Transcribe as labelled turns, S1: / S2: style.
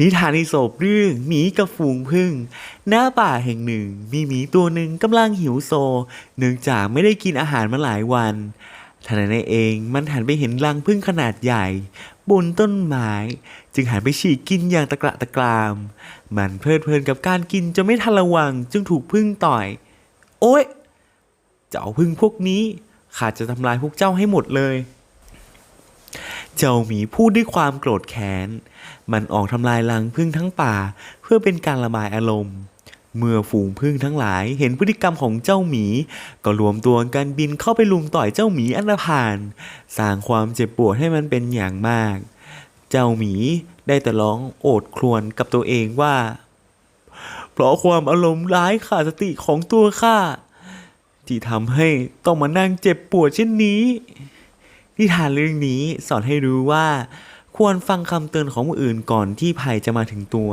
S1: นิทานอีสปเรื่องหมีกับฝูงผึ้งหน้าป่าแห่งหนึ่ง มีหมีตัวหนึ่งกำลังหิวโซ เนื่องจากไม่ได้กินอาหารมาหลายวันทันใดนั้นเองมันหันไปเห็นรังผึ้งขนาดใหญ่ บนต้นไม้ จึงหันไปฉีกกินอย่างตะกระตะกราม มันเพลิดเพลินกับการกินจนไม่ทันระวัง จึงถูกผึ้งต่อย โอ๊ยเจ้าผึ้งพวกนี้ข้าจะทำลายพวกเจ้าให้หมดเลย เจ้าหมีพูดด้วยความโกรธแค้น มันออกทำลายรังผึ้งทั้งป่า เพื่อเป็นการระบายอารมณ์ เมื่อฝูงผึ้งทั้งหลายเห็นพฤติกรรมของเจ้าหมี ก็รวมตัวกันบินเข้าไปลุมต่อยเจ้าหมีอันธพาลสร้างความเจ็บปวดให้มันเป็นอย่างมาก เจ้าหมีได้แต่ร้องโอดครวญกับตัวเองว่า เพราะความอารมณ์ร้ายขาดสติของตัวข้าที่ทำให้ต้องมานั่งเจ็บปวดเช่นนี้ นิทานเรื่องนี้สอนให้รู้ว่า ควรฟังคำเตือนของผู้อื่นก่อนที่ภัยจะมาถึงตัว